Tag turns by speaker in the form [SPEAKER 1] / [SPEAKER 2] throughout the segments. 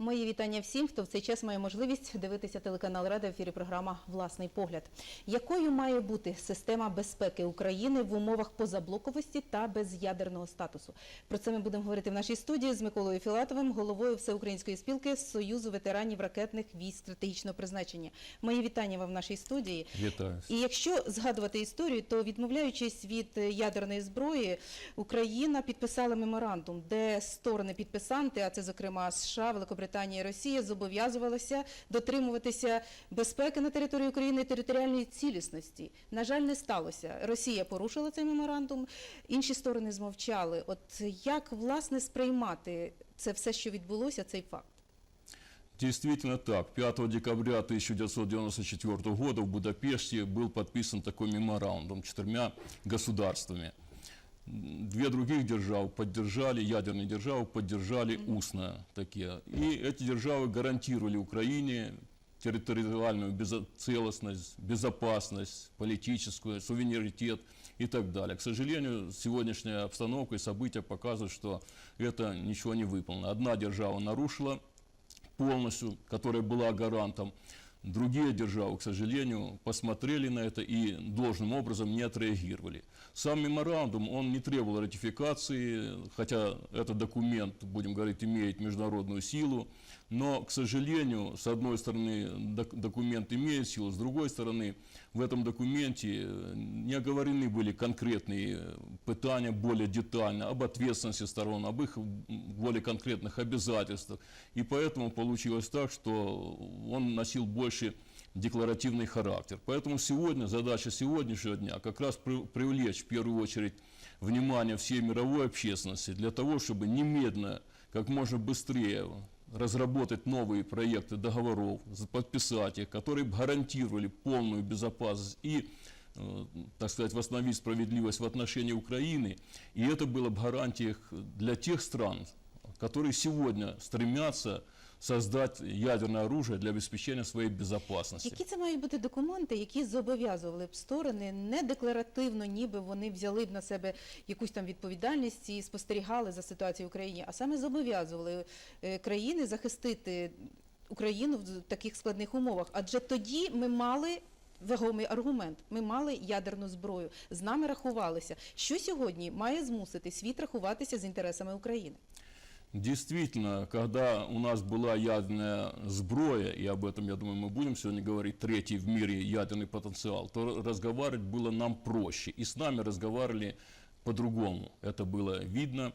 [SPEAKER 1] Мої вітання всім, хто в цей час має можливість дивитися телеканал Рада в ефірі програма Власний погляд. Якою має бути система безпеки України в умовах позаблоковості та без'ядерного статусу? Про це ми будемо говорити в нашій студії з Миколою Філатовим, головою Всеукраїнської спілки Союзу ветеранів ракетних військ стратегічного призначення. Мої вітання вам в нашій студії.
[SPEAKER 2] Вітаю.
[SPEAKER 1] І якщо згадувати історію, то відмовляючись від ядерної зброї, Україна підписала меморандум, де сторони підписанти, а це зокрема США, Великобританія і Росія, зобов'язувалися дотримуватися безпеки на території України і територіальної цілісності. На жаль, не сталося. Росія порушила цей меморандум, інші сторони змовчали. От як власне сприймати це все, що відбулося, цей факт?
[SPEAKER 2] Действительно так. 5 декабря 1994 года в Будапеште был подписан такой меморандум четырьмя государствами. Две других держав поддержали, ядерные державы поддержали устно такие. И эти державы гарантировали Украине территориальную целостность, безопасность, политическую, суверенитет и так далее. К сожалению, сегодняшняя обстановка и события показывают, что это ничего не выполнено. Одна держава нарушила полностью, которая была гарантом. Другие державы, к сожалению, посмотрели на это и должным образом не отреагировали. Сам меморандум, он не требовал ратификации, хотя этот документ, будем говорить, имеет международную силу. Но, к сожалению, с одной стороны, док- документ имеет силу, с другой стороны, в этом документе э, не оговорены были конкретные э, пытания более детально об ответственности сторон, об их более конкретных обязательствах. И поэтому получилось так, что он носил больше декларативный характер. Поэтому сегодня, задача сегодняшнего дня как раз при- привлечь в первую очередь внимание всей мировой общественности для того, чтобы немедленно, как можно быстрее разработать новые проекты договоров, подписать их, которые гарантировали полную безопасность и э, так сказать, восстановить справедливость в отношении Украины. И это было бы гарантией для тех стран, которые сегодня стремятся создать ядерное оружие для обеспечения своей безопасности.
[SPEAKER 1] Які це мають бути документи, які зобов'язували б сторони не декларативно, ніби вони взяли б на себе якусь там відповідальність і спостерігали за ситуацією в Україні, а саме зобов'язували е, країни захистити Україну в таких складних умовах? Адже тоді ми мали. Вагомий аргумент. Ми мали ядерну зброю, з нами рахувалися. Що сьогодні має змусити світ рахуватися з інтересами України?
[SPEAKER 2] Действительно, когда у нас была ядерная сброя, и об этом, я думаю, мы будем сегодня говорить, третий в мире ядерный потенциал, то разговаривать было нам проще. И с нами разговаривали по-другому. Это было видно,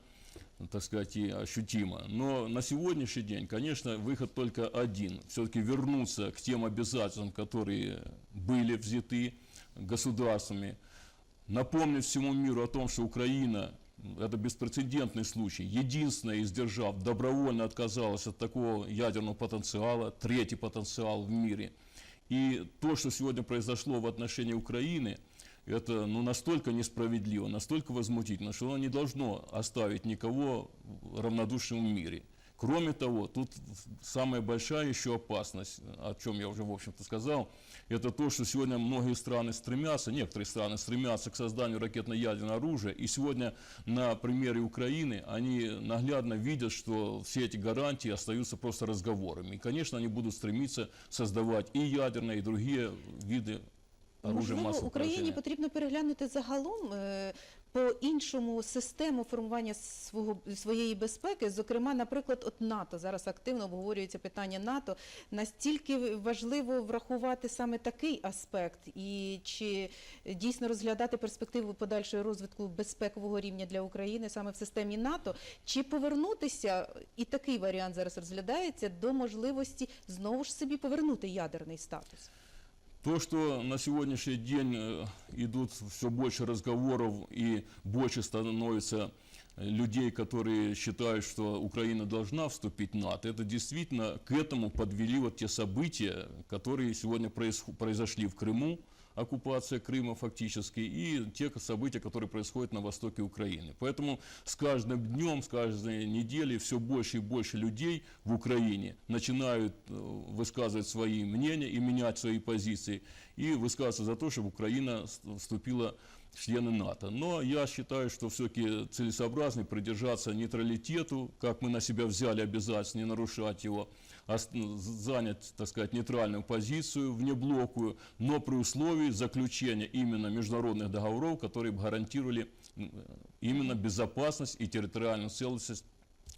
[SPEAKER 2] так сказать, и ощутимо. Но на сегодняшний день, конечно, выход только один. Все-таки вернуться к тем обязательствам, которые были взяты государствами, Напомнить всему миру о том, что Украина это беспрецедентный случай. Единственная из держав добровольно отказалась от такого ядерного потенциала, третий потенциал в мире. И то, что сегодня произошло в отношении Украины, это ну, настолько несправедливо, настолько возмутительно, что оно не должно оставить никого равнодушным в мире. Кроме того, тут самая большая еще опасность, о чем я уже, в общем-то, сказал, это то, что сегодня многие страны стремятся, некоторые страны стремятся к созданию ракетно-ядерного оружия, и сегодня на примере Украины они наглядно видят, что все эти гарантии остаются просто разговорами. И, конечно, они будут стремиться создавать и ядерные, и другие виды оружия
[SPEAKER 1] Можливо,
[SPEAKER 2] массового
[SPEAKER 1] Україні
[SPEAKER 2] поражения.
[SPEAKER 1] потрібно переглянути загалом е, по-іншому систему формування свого, своєї безпеки. Зокрема, наприклад, от НАТО зараз активно обговорюється питання НАТО. Настільки важливо врахувати саме такий аспект, і чи дійсно розглядати перспективу подальшого розвитку безпекового рівня для України саме в системі НАТО, чи повернутися, і такий варіант зараз розглядається до можливості знову ж собі повернути ядерний статус.
[SPEAKER 2] То, что на сегодняшний день э, идут все больше разговоров и больше становится людей, которые считают, что Украина должна вступить в НАТО, это действительно к этому подвели вот те события, которые сегодня произошли в Крыму, оккупация Крыма фактически, и те события, которые происходят на востоке Украины. Поэтому с каждым днем, с каждой неделей все больше и больше людей в Украине начинают э, высказывать свои мнения и менять свои позиции, и высказываться за то, чтобы Украина вступила члены НАТО. Но я считаю, что все-таки целесообразно придержаться нейтралитету, как мы на себя взяли обязательство не нарушать его, занять, так сказать, нейтральную позицию, внеблоковую, но при условии заключения именно международных договоров, которые бы гарантировали именно безопасность и территориальную целостность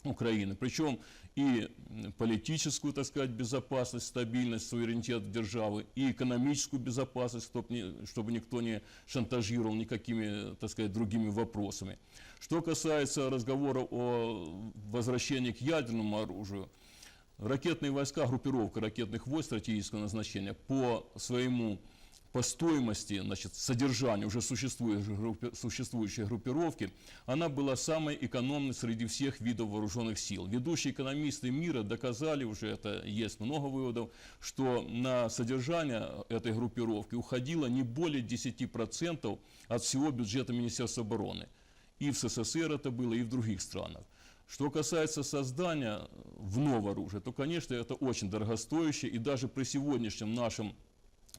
[SPEAKER 2] Украины. Причем и политическую, так сказать, безопасность, стабильность, суверенитет державы, и экономическую безопасность, чтобы никто не шантажировал никакими, так сказать, другими вопросами. Что касается разговора о возвращении к ядерному оружию, ракетные войска, группировка ракетных войск стратегического назначения по своему по стоимости, значит, содержанию уже существующей, группи- существующей группировки, она была самой экономной среди всех видов вооруженных сил. Ведущие экономисты мира доказали уже, это есть много выводов, что на содержание этой группировки уходило не более 10% от всего бюджета Министерства обороны. И в СССР это было, и в других странах. Что касается создания вновь оружия, то, конечно, это очень дорогостоящее, и даже при сегодняшнем нашем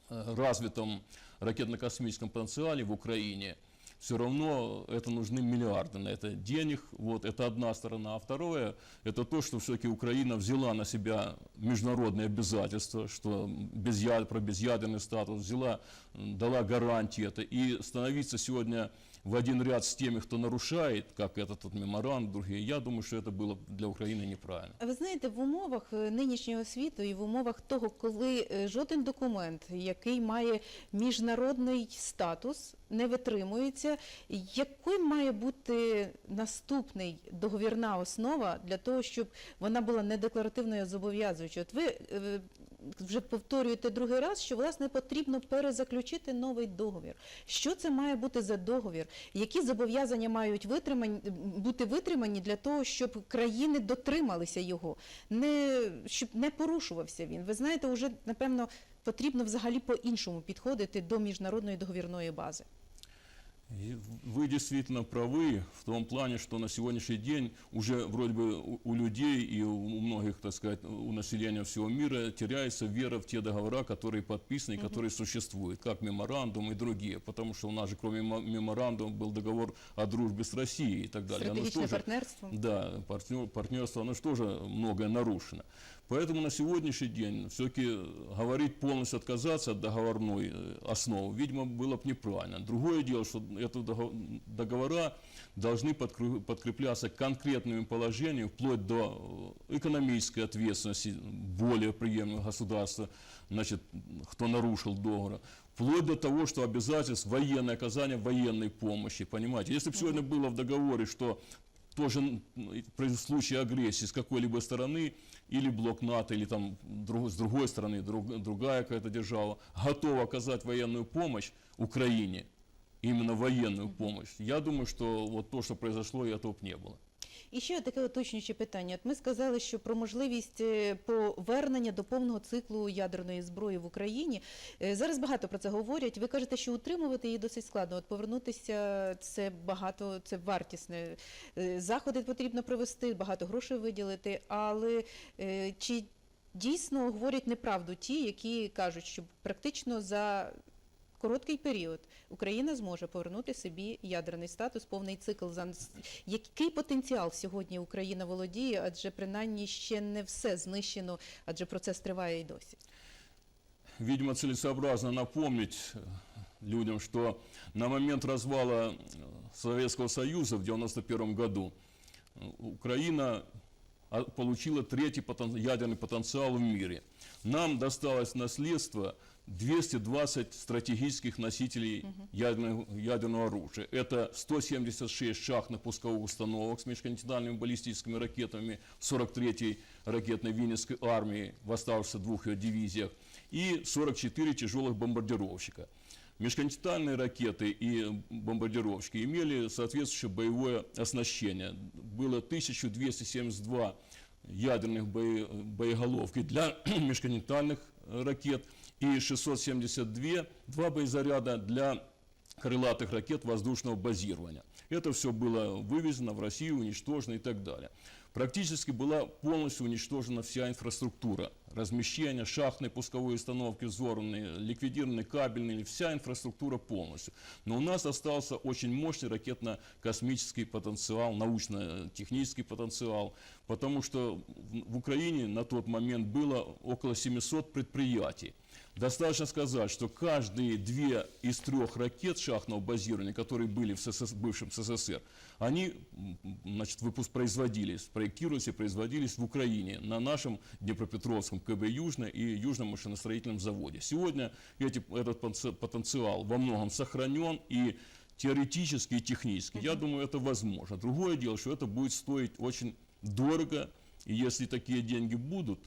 [SPEAKER 2] э, развитом ракетно-космическом потенциале в Украине, все равно это нужны миллиарды на это денег. Вот это одна сторона. А второе, это то, что все-таки Украина взяла на себя международные обязательства, что без про безъядерный статус взяла, дала гарантии это. И становиться сегодня в один ряд с теми, кто нарушает, как этот вот меморандум, другие, я думаю, что это было для Украины неправильно.
[SPEAKER 1] А Ви знаєте, в умовах е, нинішнього світу і в умовах того, коли е, жоден документ, який має міжнародний статус, не витримується, якою має бути наступний договірна основа для того, щоб вона була не декларативною а зобов'язуючою? От ви е, вже повторюєте другий раз, що власне потрібно перезаключити новий договір. Що це має бути за договір? Які зобов'язання мають витримані, бути витримані для того, щоб країни дотрималися його, не, щоб не порушувався він? Ви знаєте, вже напевно потрібно взагалі по-іншому підходити до міжнародної договірної бази.
[SPEAKER 2] Вы действительно правы в том плане, что на сегодняшний день уже вроде бы у- людей и у многих, так сказать, у населения всего мира теряется вера в те договора, которые подписаны, и которые существуют, как меморандум и другие. Потому что у нас же кроме мо- меморандума был договор о дружбе с Россией и так далее. Оно
[SPEAKER 1] Стратегічне
[SPEAKER 2] тоже-
[SPEAKER 1] партнерство.
[SPEAKER 2] да, партнер, партнерство, оно же тоже многое нарушено. Поэтому на сегодняшний день все-таки говорить полностью отказаться от договорной э, основы, видимо, было бы неправильно. Другое дело, что это договора должны подкрепляться конкретными положениями, вплоть до э, экономической ответственности более приемлемого государства, значит, кто нарушил договор. Вплоть до того, что обязательств военное оказание военной помощи, понимаете. Если бы сегодня было в договоре, что тоже случае агрессии с какой-либо стороны, или блок НАТО, или там друг- с другой стороны друг- другая какая-то держава, готова оказать военную помощь Украине, именно военную помощь, я думаю, что вот то, что произошло, и этого не было.
[SPEAKER 1] І ще таке уточнююче питання. От ми сказали, що про можливість е, повернення до повного циклу ядерної зброї в Україні е, зараз багато про це говорять. Ви кажете, що утримувати її досить складно. От повернутися це багато, це вартісне. Е, Заходи потрібно провести, багато грошей виділити. Але чи дійсно говорять неправду ті, які кажуть, що практично за короткий період Україна зможе повернути собі ядерний статус, повний цикл. За який потенціал сьогодні Україна володіє? Адже принаймні ще не все знищено, адже процес триває і досі.
[SPEAKER 2] Видимо, целесообразно напомнить э, людям, что на момент развала э, Советского Союза в 1991 году э, Украина а, получила третий потен- ядерный потенциал в мире. Нам досталось наследство 220 стратегических носителей ядерного, ядерного оружия. Это 176 шахтных пусковых установок с межконтинентальными баллистическими ракетами 43-й ракетной Винницкой армии в оставшихся двух ее дивизиях и 44 тяжелых бомбардировщика. Межконтинентальные ракеты и бомбардировщики имели соответствующее боевое оснащение. Было 1272 ядерных бое- боеголовки для межконтинентальных ракет и 672 два боезаряда для крылатых ракет воздушного базирования. Это все было вывезено в Россию, уничтожено и так далее. Практически была полностью уничтожена вся инфраструктура. Размещение, шахтные пусковые установки взорваны, ликвидированы кабельные, вся инфраструктура полностью. Но у нас остался очень мощный ракетно-космический потенциал, научно-технический потенциал, потому что в Украине на тот момент было около 700 предприятий. Достаточно сказать, что каждые две из трех ракет шахтного базирования, которые были в ССС бывшем СССР, они значит, выпуск производились, проектировались и производились в Украине на нашем Днепропетровском КБ «Южно» и Южном машиностроительном заводе. Сегодня эти, этот потенци- потенциал во многом сохранен и теоретически и технически. Я думаю, это возможно. Другое дело, что это будет стоить очень дорого, и если такие деньги будут,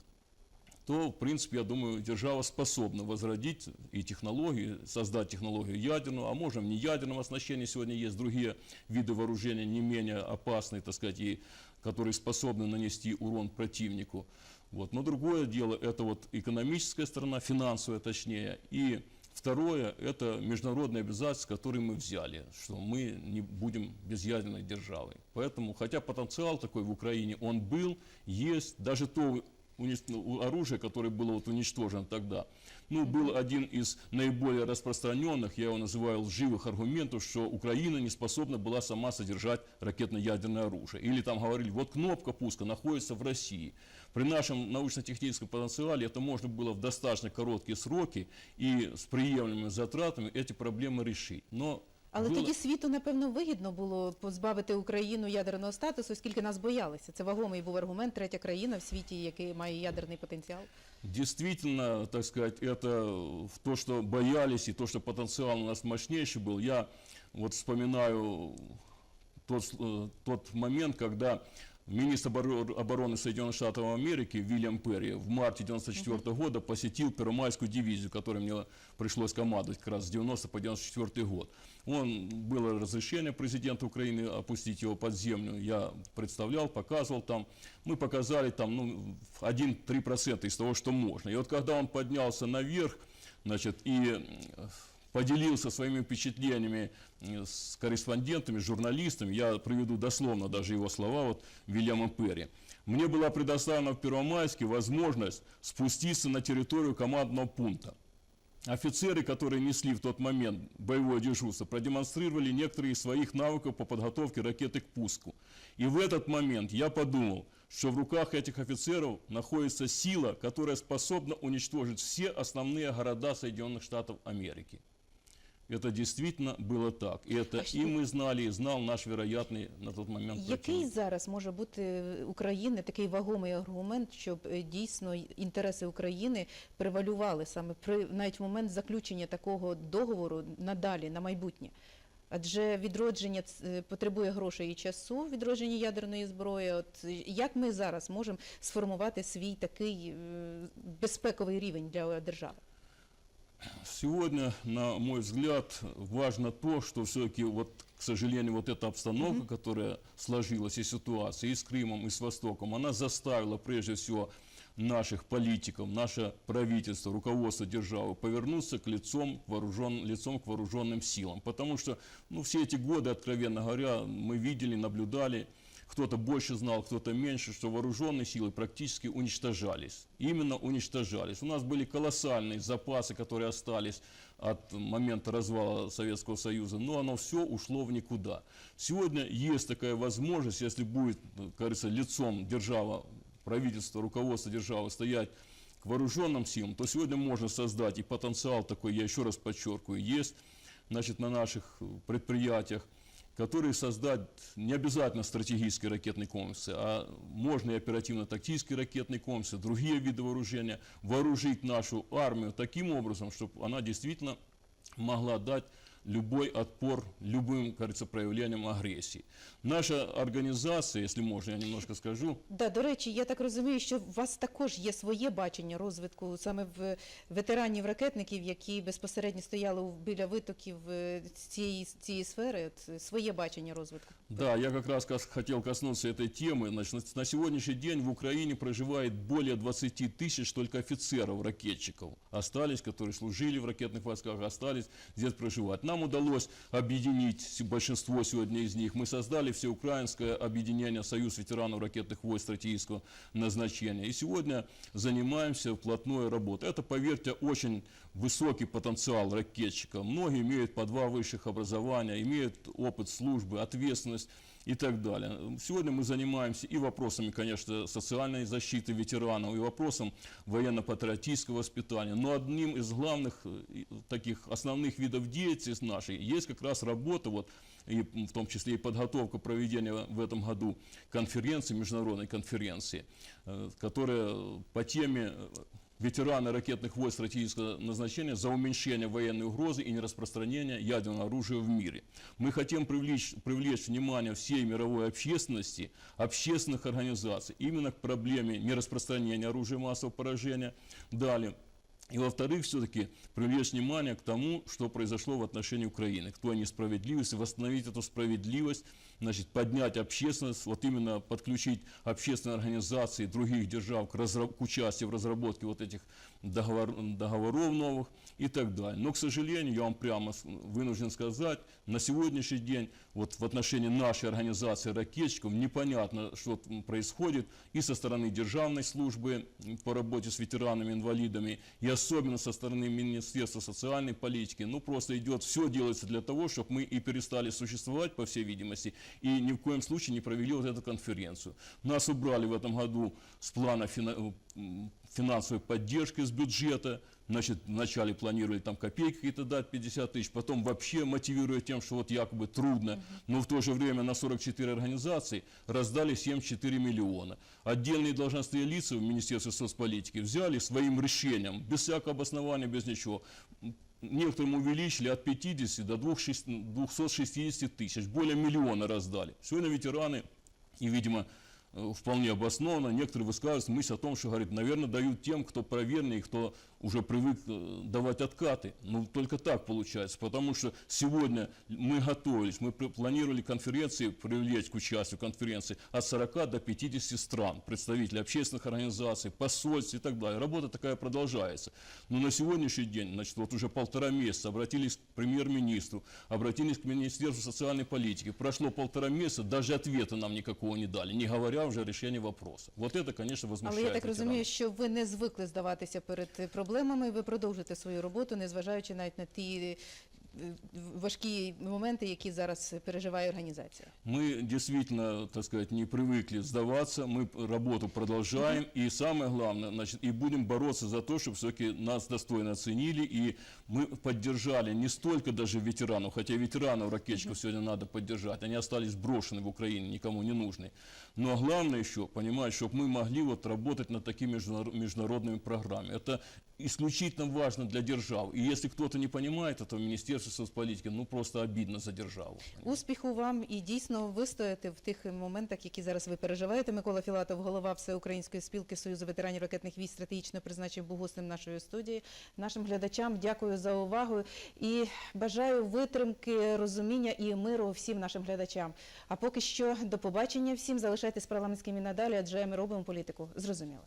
[SPEAKER 2] то, в принципе, я думаю, держава способна возродить и технологии, создать технологию ядерную, а можем не ядерного оснащения. Сегодня есть другие виды вооружения, не менее опасные, так сказать, и которые способны нанести урон противнику. Вот. Но другое дело, это вот экономическая сторона, финансовая точнее, и Второе – это международные обязательства, которые мы взяли, что мы не будем безъядерной державой. Поэтому, хотя потенциал такой в Украине, он был, есть, даже то ну, оружие, которое было вот уничтожено тогда, ну, был один из наиболее распространенных, я его называю лживых аргументов, что Украина не способна была сама содержать ракетно-ядерное оружие. Или там говорили, вот кнопка пуска находится в России. При нашем научно-техническом потенциале это можно было в достаточно короткие сроки и с приемлемыми затратами эти проблемы решить. Но
[SPEAKER 1] Але
[SPEAKER 2] было-
[SPEAKER 1] тоді світу, напевно, вигідно було позбавити Україну ядерного статусу, оскільки нас боялися. Це вагомий був аргумент, третя країна в світі, який має ядерний потенціал.
[SPEAKER 2] Действительно, так сказать, это в то, что боялись, и то, что потенциал у нас мощнейший был. Я вот вспоминаю тот, с- э, тот момент, когда министр оборо- обороны Соединенных Штатов Америки Вильям Перри в марте 1994 года посетил Первомайскую дивизию, которой мне пришлось командовать как раз с 90 по 94 год. Он, было разрешение президента Украины опустить его под землю. Я представлял, показывал там. Мы показали там ну, 1-3% из того, что можно. И вот когда он поднялся наверх, значит, и э, поделился своими впечатлениями э, с корреспондентами, с журналистами. Я приведу дословно даже его слова вот, Вильяма Перри. Мне была предоставлена в Первомайске возможность спуститься на территорию командного пункта. Офицеры, которые несли в тот момент боевое дежурство, продемонстрировали некоторые из своих навыков по подготовке ракеты к пуску. И в этот момент я подумал, что в руках этих офицеров находится сила, которая способна уничтожить все основные города Соединенных Штатов Америки. Это действительно было так. И это
[SPEAKER 1] А что-
[SPEAKER 2] и мы знали, и знал наш вероятный на тот момент
[SPEAKER 1] Який
[SPEAKER 2] противник.
[SPEAKER 1] зараз може бути України такий вагомий аргумент, щоб е, дійсно інтереси України превалювали саме при навіть в момент заключення такого договору надалі на майбутнє? Адже відродження ц- е, потребує грошей і часу, відродження ядерної зброї. От е, як ми зараз можемо сформувати свій такий е, безпековий рівень для держави?
[SPEAKER 2] Сегодня, на мой взгляд, важно то, что все-таки, вот, к сожалению, вот эта обстановка, которая сложилась, и ситуация и с Крымом, и с Востоком, она заставила, прежде всего, наших политиков, наше правительство, руководство державы повернуться к лицом, к вооружен, лицом к вооруженным силам. Потому что ну, все эти годы, откровенно говоря, мы видели, наблюдали, кто-то больше знал, кто-то меньше, что вооруженные силы практически уничтожались. Именно уничтожались. У нас были колоссальные запасы, которые остались от момента развала Советского Союза, но оно все ушло в никуда. Сегодня есть такая возможность, если будет, говорится, лицом держава, правительство, руководство державы стоять к вооруженным силам, то сегодня можно создать и потенциал такой, я еще раз подчеркиваю, есть значит, на наших предприятиях, которые создать не обязательно стратегические ракетные комплексы, а можно и оперативно-тактические ракетные комплексы, другие виды вооружения, вооружить нашу армию таким образом, чтобы она действительно могла дать любой отпор любым, кажется, проявлениям агрессии. Наша организация, если можно, я немножко скажу,
[SPEAKER 1] Да, до речі, я так розумію, що у вас також є своє бачення розвитку саме в ветеранів ракетників, які безпосередньо стояли у- біля витоків е, цієї, цієї сфери, от, е, своє бачення розвитку.
[SPEAKER 2] Да, я как раз кас- хотел коснуться этой темы. Значит, на- на сегодняшний день в Украине проживает более 20 тысяч только офицеров, ракетчиков. Остались, которые служили в ракетных войсках, остались здесь проживать. Нам удалось объединить большинство сегодня из них. Мы создали всеукраинское объединение «Союз ветеранов ракетных войск стратегического назначения». И сегодня занимаемся вплотную работой. Это, поверьте, очень высокий потенциал ракетчика. Многие имеют по два высших образования, имеют опыт службы, ответственность и так далее. Сегодня мы занимаемся и вопросами, конечно, социальной защиты ветеранов, и вопросом военно-патриотического воспитания. Но одним из главных э, таких основных видов деятельности нашей есть как раз работа, вот, и в том числе и подготовка проведения в этом году конференции, международной конференции, э, которая по теме э, ветераны ракетных войск стратегического назначения за уменьшение военной угрозы и нераспространение ядерного оружия в мире. Мы хотим привлечь, привлечь внимание всей мировой общественности, общественных организаций именно к проблеме нераспространения оружия массового поражения. Далее. И во-вторых, все-таки привлечь внимание к тому, что произошло в отношении Украины, к той несправедливости, восстановить эту справедливость, значит, поднять общественность, вот именно подключить общественные организации других держав к, разра- к участию в разработке вот этих договор- договоров новых и так далее. Но, к сожалению, я вам прямо вынужден сказать, на сегодняшний день вот в отношении нашей организации ракетчиков непонятно, что происходит и со стороны державной службы по работе с ветеранами, инвалидами, и особенно со стороны Министерства социальной политики. Ну, просто идет, все делается для того, чтобы мы и перестали существовать, по всей видимости, и ни в коем случае не провели вот эту конференцию. Нас убрали в этом году с плана финансовой поддержки с бюджета, Значит, вначале планировали там копейки какие-то дать, 50 тысяч, потом вообще мотивируя тем, что вот якобы трудно, но в то же время на 44 организации раздали 74 миллиона. Отдельные должностные лица в Министерстве соцполитики взяли своим решением, без всякого обоснования, без ничего, некоторым увеличили от 50 до 260 тысяч, более миллиона раздали. Сегодня ветераны, и, видимо, э, вполне обоснованно, некоторые высказывают мысль о том, что, говорит, наверное, дают тем, кто проверенный, кто уже привык э, давать откаты. Ну, только так получается, потому что сегодня мы готовились, мы планировали конференции, привлечь к участию конференции от 40 до 50 стран, представителей общественных организаций, посольств и так далее. Работа такая продолжается. Но на сегодняшний день, значит, вот уже полтора месяца обратились к премьер-министру, обратились к Министерству социальной политики. Прошло полтора месяца, даже ответа нам никакого не дали, не говоря вже решение вопроса. Вот это, конечно, возмущает
[SPEAKER 1] Але я так розумію, що ви не звикли здаватися перед е, проблемами, ви продовжите свою роботу, незважаючи навіть на ті е, важкі моменти, які зараз переживає організація.
[SPEAKER 2] Мы действительно, так сказать, не привыкли сдаваться, мы п- работу продолжаем, и самое главное, значит, и будем бороться за то, чтобы все-таки нас достойно оценили, и мы поддержали не столько даже ветеранов, хотя ветеранов ракетчиков сегодня надо поддержать, они остались брошены в Украине, никому не нужны. Но главное еще, понимать, чтобы мы могли вот работать над такими междунар- международными программами. Это исключительно важно для держав. И если кто-то не понимает этого, Министерство соцполитики, ну просто обидно за державу.
[SPEAKER 1] Успіху вам і дійсно вистояти в тих моментах, які зараз ви переживаєте. Микола Філатов, голова Всеукраїнської спілки Союзу ветеранів ракетних військ, стратегічно призначив був гостем нашої студії. Нашим глядачам дякую за увагу і бажаю витримки, розуміння і миру всім нашим глядачам. А поки що до побачення всім Залишайтесь парламентським і надалі, адже ми робимо політику. Зрозуміло.